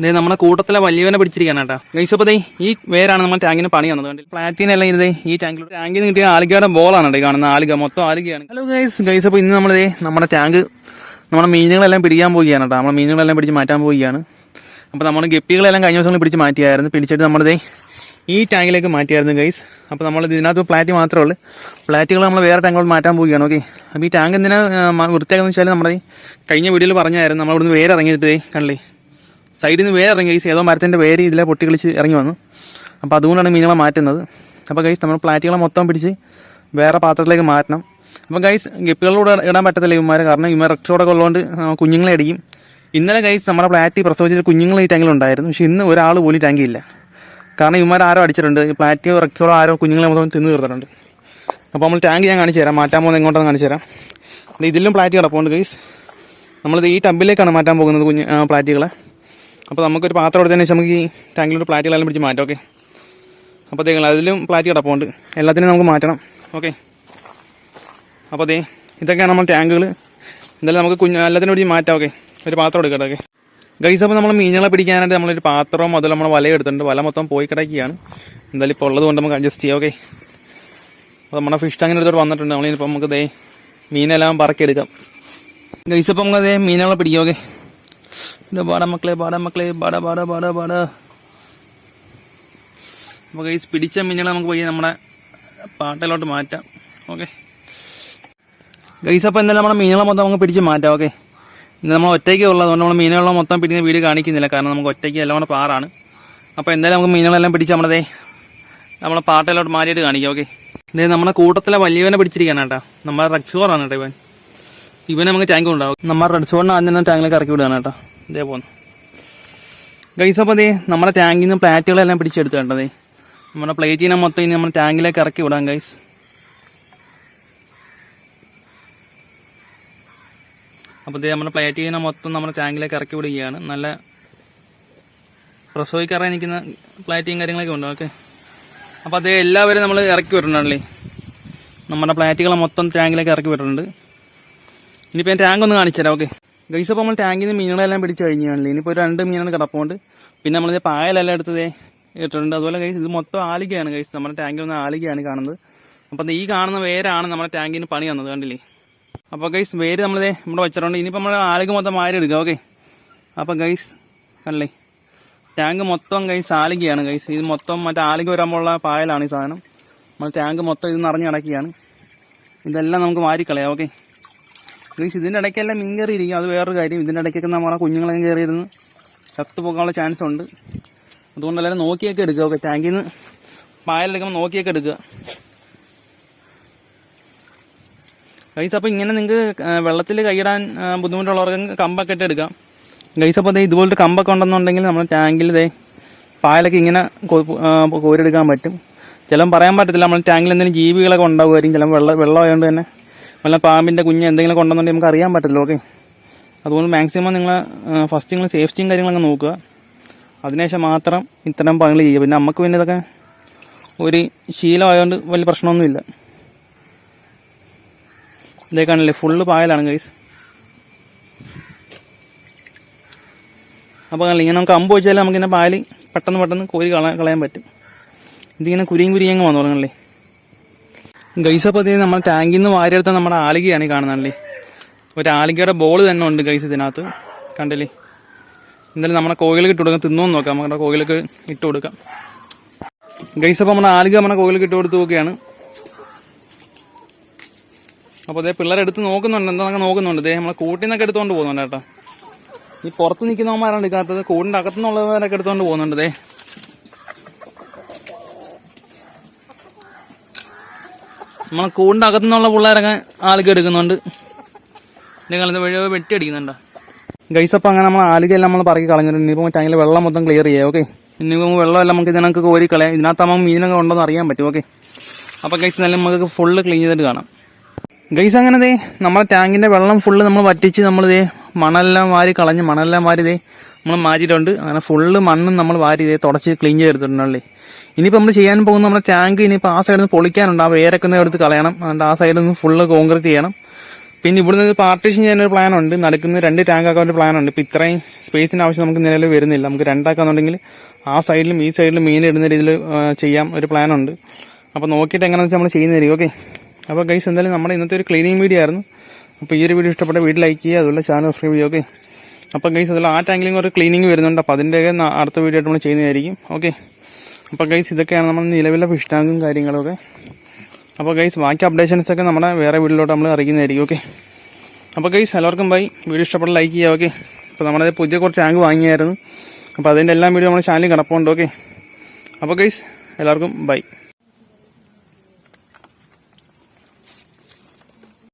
ദേ നമ്മുടെ കൂട്ടത്തിലെ വലിയവനെ പിടിച്ചിരിക്കാണ് കേട്ടോ. ഗൈസ് അപ്പോൾ ദേ ഈ വേരാണ് നമ്മൾ ടാങ്കിന് പണി വന്നത്. കണ്ടില്ല? പ്ലാറ്റിനെല്ലാം ഇത്? ഈ ടാങ്കിൽ ടാങ്കിൽ നിന്ന് കിട്ടിയ ആലികയുടെ ബോളാണ് ഈ കാണുന്ന ആലിക മൊത്തം ആലികയാണ്. ഹലോ ഗൈസ് ഗൈസ് അപ്പോൾ ഇന്ന് നമ്മളിതേ നമ്മുടെ ടാങ്ക് നമ്മുടെ മീനുകളെല്ലാം പിടിക്കാൻ പോവുകയാണ് കേട്ടോ. നമ്മുടെ മീനുകളെല്ലാം പിടിച്ച് മാറ്റാൻ പോവുകയാണ്. അപ്പോൾ നമ്മുടെ ഗപ്പികളെല്ലാം കഴിഞ്ഞ ദിവസങ്ങളിൽ പിടിച്ച് മാറ്റിയായിരുന്നു. പിടിച്ചിട്ട് നമ്മളിതേ ഈ ടാങ്കിലേക്ക് മാറ്റിയായിരുന്നു ഗൈസ് അപ്പോൾ നമ്മൾ ഇതിനകത്ത് പ്ലാറ്റ് മാത്രമേ ഉള്ളൂ. പ്ലാറ്റുകൾ നമ്മൾ വേറെ ടാങ്കുകൾ മാറ്റാൻ പോവുകയാണ് ഓക്കെ അപ്പോൾ ഈ ടാങ്ക് എന്തിനാ വൃത്തിയാക്കുന്ന വെച്ചാൽ നമ്മുടെ കഴിഞ്ഞ വീഡിയോയിൽ പറഞ്ഞായിരുന്നു. നമ്മളിവിടുന്ന് വേറെ ഇറങ്ങിയിട്ട് കണ്ടില്ലേ? സൈഡിൽ നിന്ന് വേറെ ഇറങ്ങി ഗൈസ് ഏതോ മരത്തിന്റെ വേര് ഇതിലെ പൊട്ടി കളിച്ച് ഇറങ്ങി വന്നു. അപ്പോൾ അതുകൊണ്ടാണ് മീനുകളെ മാറ്റുന്നത്. അപ്പോൾ ഗൈസ് നമ്മൾ പ്ലാറ്റുകളെ മൊത്തം പിടിച്ച് വേറെ പാത്രത്തിലേക്ക് മാറ്റണം. അപ്പോൾ ഗൈസ് ഗപ്പികളിലൂടെ ഇടാൻ പറ്റത്തില്ല ഇവന്മാരെ. കാരണം ഇവന്മാർ റെക്സോടൊക്കെ ഉള്ളതുകൊണ്ട് കുഞ്ഞുങ്ങളെ അടിക്കും ഇന്നലെ ഗൈസ് നമ്മുടെ പ്ലാറ്റി പ്രസവിച്ചിട്ട് കുഞ്ഞുങ്ങൾ ഈ ടാങ്കിലുണ്ടായിരുന്നു പക്ഷേ ഇന്ന് ഒരാൾ പോലും ഈ ടാങ്കില്ല കാരണം ഇവന്മാർ ആരോ അടിച്ചിട്ടുണ്ട്. പ്ലാറ്റിയോ റെക്സോടോ ആരോ കുഞ്ഞുങ്ങളെ മൊത്തം തിന്നു തീർത്തിട്ടുണ്ട്. അപ്പോൾ നമ്മൾ ടാങ്ക് ഞാൻ കാണിച്ചു തരാം. മാറ്റാൻ പോകുന്നത് എങ്ങോട്ടാണ് കാണിച്ചു തരാം. ഇതിലും പ്ലാറ്റി കിടപ്പുണ്ട് ഗൈസ് നമ്മളിത് ഈ ടബിലേക്കാണ് മാറ്റാൻ പോകുന്നത് കുഞ്ഞ് പ്ലാറ്റുകളെ. അപ്പോൾ നമുക്കൊരു പാത്രം എടുത്തതിന് ശേഷം നമുക്ക് ഈ ടാങ്കിലോട്ട് പ്ലാറ്റുകളെല്ലാം പിടിച്ച് മാറ്റാം ഓക്കെ അപ്പോഴത്തേക്കും അതിലും പ്ലാറ്റ് കിടപ്പുണ്ട് എല്ലാത്തിനും നമുക്ക് മാറ്റണം ഓക്കെ അപ്പോൾ അതെ ഇതൊക്കെയാണ് നമ്മൾ ടാങ്കുകൾ എന്തായാലും നമുക്ക് കുഞ്ഞ് എല്ലാത്തിനും പിടിച്ച് മാറ്റാം ഓക്കെ ഒരു പാത്രം എടുക്കട്ടെ ഓക്കെ ഗൈസ് അപ്പോൾ നമ്മൾ മീനുകളെ പിടിക്കാനായിട്ട് നമ്മളൊരു പാത്രം അതുപോലെ നമ്മൾ വല എടുത്തിട്ടുണ്ട്. വല മൊത്തം പോയി കിടക്കുകയാണ്. എന്തായാലും ഇപ്പോൾ ഉള്ളത് കൊണ്ട് നമുക്ക് അഡ്ജസ്റ്റ് ചെയ്യാം ഓക്കെ അപ്പോൾ നമ്മുടെ ഫിഷ് ടാങ്കിന്റെ അടുത്തോട്ട് വന്നിട്ടുണ്ട്. നമ്മളിപ്പോൾ നമുക്ക് ദേ മീനെല്ലാം പറക്കിയെടുക്കാം ഗൈസ് അപ്പോൾ നമുക്ക് ദേ മീനുകളെ പിടിക്കാം ഓക്കെ ഇത് പാടാ മക്കളെ പാടാ മക്കളെ പാടാ പാടാ പാടാ പാടാ. അപ്പോൾ ഗൈസ് പിടിച്ച മീനുകളെ നമുക്ക് പയ്യെ നമ്മുടെ പാട്ടയിലോട്ട് മാറ്റാം. ഓക്കെ. ഗൈസ് അപ്പോൾ എന്തായാലും നമ്മുടെ മീനുകളെ മൊത്തം നമുക്ക് പിടിച്ച് മാറ്റാം ഓക്കെ. ഇന്ന് നമ്മൾ ഒറ്റയ്ക്ക് ഉള്ളതുകൊണ്ട് നമ്മൾ മീനുകളെ മൊത്തം പിടിക്കുന്ന വീട് കാണിക്കുന്നില്ല. കാരണം നമുക്ക് ഒറ്റയ്ക്ക് എല്ലാം കൂടെ പാറാണ് അപ്പോൾ എന്തായാലും നമുക്ക് മീനുകളെല്ലാം പിടിച്ച് നമ്മുടെ നമ്മളെ പാട്ടയിലോട്ട് മാറ്റിയിട്ട് കാണിക്കാം ഓക്കെ. ഇതേ നമ്മുടെ കൂട്ടത്തിലെ വലിയവനെ പിടിച്ചിരിക്കുകയാണ് കേട്ടോ. നമ്മുടെ റെക്സോറാണ് കേട്ടോ ഇവൻ. ഇവന് നമുക്ക് ടാങ്ക് ഉണ്ടാവും നമ്മുടെ റെഡ് സോണിന് ആദ്യം തന്നെ ടാങ്കിലേക്ക് ഇറക്കി വിടുകയാണ് കേട്ടോ. ഇതേ പോന്നു ഗൈസ് അപ്പോൾ ദേ നമ്മുടെ ടാങ്കിൽ നിന്ന് പ്ലാറ്റുകളെല്ലാം പിടിച്ചെടുത്ത് കേട്ടതേ നമ്മുടെ പ്ലേറ്റിനെ മൊത്തം ഇനി നമ്മുടെ ടാങ്കിലേക്ക് ഇറക്കി വിടാം ഗൈസ് അപ്പോൾ ദേ നമ്മുടെ പ്ലേറ്റിനെ മൊത്തം നമ്മുടെ ടാങ്കിലേക്ക് ഇറക്കി വിടുകയാണ്. നല്ല പ്രസവിക്കാറായി നിൽക്കുന്ന പ്ലാറ്റിയും കാര്യങ്ങളൊക്കെ ഉണ്ട്? ഓക്കെ അപ്പോൾ അതേ എല്ലാവരും നമ്മൾ ഇറക്കി വിട്ടിട്ടുണ്ടല്ലേ? നമ്മുടെ പ്ലാറ്റുകളെ മൊത്തം ടാങ്കിലേക്ക് ഇറക്കി വിട്ടിട്ടുണ്ട്. ഇനിയിപ്പോൾ ഞാൻ ടാങ്ക് ഒന്ന് കാണിച്ചു തരാം ഓക്കെ ഗൈസ് അപ്പോൾ നമ്മൾ ടാങ്കിൽ നിന്ന് മീനുകളെല്ലാം പിടിച്ച് കഴിഞ്ഞാണല്ലേ ഇനിയിപ്പോൾ രണ്ട് മീനാണ് കിടപ്പുണ്ട്. പിന്നെ നമ്മളിത് പായലെല്ലാം എടുത്തതേ? ഇട്ടിട്ടുണ്ട്. അതുപോലെ ഗൈസ് ഇത് മൊത്തം ആലികയാണ് ഗൈസ് നമ്മുടെ ടാങ്കിൽ നിന്ന് ആലികയാണ് കാണുന്നത്. അപ്പം ഈ കാണുന്ന വേരാണ് നമ്മുടെ ടാങ്കിന് പണി തന്നത് കണ്ടില്ലേ? അപ്പോൾ ഗൈസ് വേര് നമ്മളിതേ ഇവിടെ വെച്ചിട്ടുണ്ട്. ഇനിയിപ്പോൾ നമ്മൾ ആലിക മൊത്തം ആര് എടുക്കുക ഓക്കെ അപ്പം ഗൈസ് കണ്ടില്ലേ? ടാങ്ക് മൊത്തം ഗൈസ് ആലികയാണ് ഗൈസ് ഇത് മൊത്തം മറ്റേ ആലിക വരാമ്പോഴുള്ള പായലാണ് ഈ സാധനം. നമ്മൾ ടാങ്ക് മൊത്തം ഇത് നിറഞ്ഞിടക്കുകയാണ് ഇതെല്ലാം നമുക്ക് മാറിക്കളയാം ഓക്കെ ഗൈസ് ഇതിന്റെ ഇടയ്ക്കെല്ലാം മീൻ കയറിയിരിക്കും അത് വേറൊരു കാര്യം. ഇതിന്റെ ഇടയ്ക്കൊക്കെ നമ്മളെ കുഞ്ഞുങ്ങളെ കയറിയിരുന്ന് ചത്തുപോകാനുള്ള ചാൻസ് ഉണ്ട്. അതുകൊണ്ട് എല്ലാവരും നോക്കിയൊക്കെ എടുക്കുക. ഓക്കെ ടാങ്കിൽ നിന്ന് പായലെടുക്കുമ്പോൾ നോക്കിയൊക്കെ എടുക്കുക. ഗൈസ് അപ്പോൾ ഇങ്ങനെ നിങ്ങൾക്ക് വെള്ളത്തിൽ കൈയിടാൻ ബുദ്ധിമുട്ടുള്ളവർക്ക് കമ്പൊക്കെ ഇട്ട് എടുക്കാം. ഗൈസ് അപ്പോൾ ദേ ഇതുപോലത്തെ കമ്പൊക്കെ ഉണ്ടെന്നുണ്ടെങ്കിൽ നമ്മൾ ടാങ്കിൽ ദേ പായലൊക്കെ ഇങ്ങനെ കോരെടുക്കാൻ പറ്റും. ചിലപ്പം പറയാൻ പറ്റത്തില്ല നമ്മൾ ടാങ്കിൽ എന്തെങ്കിലും ജീവികളൊക്കെ ഉണ്ടാവുമായിരിക്കും. ചിലപ്പോൾ വെള്ളം വെള്ളമായതുകൊണ്ട് തന്നെ. വല്ല പാമ്പിന്റെ കുഞ്ഞ് എന്തെങ്കിലും കൊണ്ടുവന്നുണ്ടെങ്കിൽ നമുക്ക് അറിയാൻ പറ്റില്ല ഓക്കെ അതുകൊണ്ട് മാക്സിമം നിങ്ങൾ ഫസ്റ്റ് നിങ്ങൾ സേഫ്റ്റിയും കാര്യങ്ങളൊക്കെ നോക്കുക. അതിനുശേഷം മാത്രം ഇത്തരം പണികൾ ചെയ്യുക. പിന്നെ നമുക്ക് പിന്നെ ഇതൊക്കെ ഒരു ശീലമായതുകൊണ്ട് വലിയ പ്രശ്നമൊന്നുമില്ല. ഇതേ ഫുള്ള് പായലാണ് ഗൈസ് അപ്പോൾ കാണില്ല ഇങ്ങനെ നമുക്ക് അമ്പ് വെച്ചാൽ നമുക്കിങ്ങനെ പാൽ പെട്ടെന്ന് പെട്ടെന്ന് കോരി കളയാൻ പറ്റും. ഇതിങ്ങനെ കുരിയും കുരിയങ്ങ് വന്നു തുടങ്ങണല്ലേ ഗൈസ് അപ്പോൾ ഇത് നമ്മൾ ടാങ്കിൽ നിന്ന് വാരിയെടുത്ത നമ്മുടെ ആലികയാണ് ഈ കാണുന്നതല്ലേ ഒരു ആലികയുടെ ബോൾ തന്നെ ഉണ്ട് ഗൈസ് ഇതിനകത്ത്. കണ്ടില്ലേ? എന്തായാലും നമ്മുടെ കോയിലേക്ക് ഇട്ട് കൊടുക്കാം. തിന്നു നോക്കാം. നമ്മുടെ കോയിലേക്ക് ഇട്ട് കൊടുക്കാം. ഗൈസ് അപ്പോൾ നമ്മുടെ ആലിക നമ്മുടെ കോയിലേക്ക് ഇട്ട് കൊടുത്ത് നോക്കുകയാണ്. അപ്പോൾ അതേ പിള്ളേരെടുത്ത് നോക്കുന്നുണ്ട്. എന്താണെന്നൊക്കെ നോക്കുന്നുണ്ട്. ഇതേ നമ്മളെ കൂട്ടിൽ നിന്നൊക്കെ എടുത്തുകൊണ്ട് പോകുന്നുണ്ട് കേട്ടോ. ഈ പുറത്ത് നിൽക്കുന്നവന്മാരാണ് എടുക്കാത്തത് കൂടിന്റെ അകത്തുനിന്നുള്ളവരൊക്കെ എടുത്തുകൊണ്ട് പോകുന്നുണ്ട് ദേ. നമ്മളെ കൂടിന്റെ അകത്തുനിന്നുള്ള പിള്ളേരൊക്കെ ആലുക എടുക്കുന്നുണ്ട്. നിങ്ങൾ വഴി വെട്ടി അടിക്കുന്നുണ്ടോ? ഗൈസ് അപ്പം അങ്ങനെ നമ്മൾ ആലുകയെല്ലാം നമ്മൾ പറക്കി കളഞ്ഞിട്ടുണ്ട്. ഇനിയിപ്പോൾ ടാങ്കിൽ വെള്ളം മൊത്തം ക്ലിയർ ചെയ്യാം ഓക്കെ ഇനിയിപ്പോൾ വെള്ളമെല്ലാം നമുക്ക് ഇതിനൊക്കെ കോരി കളയാം. ഇതിനകത്താകുമ്പോൾ മീനൊക്കെ ഉണ്ടോന്ന് അറിയാൻ പറ്റും ഓക്കെ അപ്പോൾ ഗൈസ് നല്ല നമുക്ക് ഫുള്ള് ക്ലീൻ ചെയ്തിട്ട് കാണാം. ഗൈസ് അങ്ങനെ ദേ നമ്മുടെ ടാങ്കിന്റെ വെള്ളം ഫുള്ള് നമ്മൾ വറ്റിച്ച് നമ്മൾ ദേ മണെല്ലാം വാരി കളഞ്ഞ് മണെല്ലാം വാരി ദേ നമ്മൾ മാറ്റിയിട്ടുണ്ട്. അങ്ങനെ ഫുള്ള് മണ്ണും നമ്മൾ വാരി ദേ തുടച്ച് ക്ലീൻ ചെയ്തെടുത്തിട്ടുണ്ടല്ലേ ഇനിയിപ്പോൾ നമ്മൾ ചെയ്യാൻ പോകുന്ന നമ്മുടെ ടാങ്ക് ഇനിയിപ്പോൾ ആ സൈഡിൽ നിന്ന് പൊളിക്കാനുണ്ട്. ആ വേരൊക്കെ ഒന്ന് എടുത്ത് കളയണം. എന്നിട്ട് ആ സൈഡിൽ നിന്ന് ഫുള്ള് കോൺക്രീറ്റ് ചെയ്യണം. പിന്നെ ഇവിടുന്ന് പാർട്ടീഷൻ ചെയ്യാനൊരു പ്ലാൻ ഉണ്ട്. നടക്കുന്ന രണ്ട് ടാങ്ക് ആക്കാൻ ഒരു പ്ലാൻ ഉണ്ട്. ഇപ്പം ഇത്രയും സ്പേസിന്റെ ആവശ്യം നമുക്ക് നിലവിൽ വരുന്നില്ല. നമുക്ക് രണ്ടാക്കാന്നുണ്ടെങ്കിൽ ആ സൈഡിലും ഈ സൈഡിലും മീൻ ഇടുന്ന രീതിയിൽ ചെയ്യാം ഒരു പ്ലാൻ ഉണ്ട്. അപ്പോൾ നോക്കിയിട്ട് എങ്ങനെയാണെന്ന് വെച്ചാൽ നമ്മൾ ചെയ്യുന്നതായിരിക്കും ഓക്കെ? അപ്പോൾ ഗൈസ് എന്തായാലും നമ്മുടെ ഇന്നത്തെ ഒരു ക്ലീനിങ് വീഡിയോ ആയിരുന്നു. അപ്പോൾ ഈ ഒരു വീഡിയോ ഇഷ്ടപ്പെട്ട വീട്ടിൽ ലൈക്ക് ചെയ്യുക. അതുപോലെ ചാനൽ സബ്സ്ക്രൈബ് ചെയ്യുക. ഓക്കെ? അപ്പോൾ ഗൈസ് അതിൽ ആ ടാങ്കിലും ഒരു ക്ലീനിങ് വരുന്നുണ്ട്. അപ്പോൾ അതിന്റെയൊക്കെ അടുത്ത വീഡിയോ ആയിട്ട് നമ്മൾ ചെയ്യുന്നതായിരിക്കും. ഓക്കെ? അപ്പോൾ ഗൈസ് ഇതൊക്കെയാണ് നമ്മൾ നിലവിലെ ഫിഷ് ടാങ്കും കാര്യങ്ങളൊക്കെ. അപ്പോൾ ഗൈസ് ബാക്കി അപ്ഡേഷൻസ് ഒക്കെ നമ്മുടെ വേറെ വീട്ടിലോട്ട് നമ്മൾ അറിയിക്കുന്നതായിരിക്കും ഓക്കെ അപ്പോൾ ഗൈസ് എല്ലാവർക്കും ബൈ വീഡിയോ ഇഷ്ടപ്പെട്ട ലൈക്ക് ചെയ്യുക ഓക്കെ അപ്പോൾ നമ്മുടെ പുതിയ കുറച്ച് ടാങ്ക് വാങ്ങിയായിരുന്നു. അപ്പോൾ അതിന്റെ എല്ലാം വീഡിയോ നമ്മുടെ ചാനലിൽ കിടപ്പുണ്ട് ഓക്കെ അപ്പോൾ ഗൈസ് എല്ലാവർക്കും ബൈ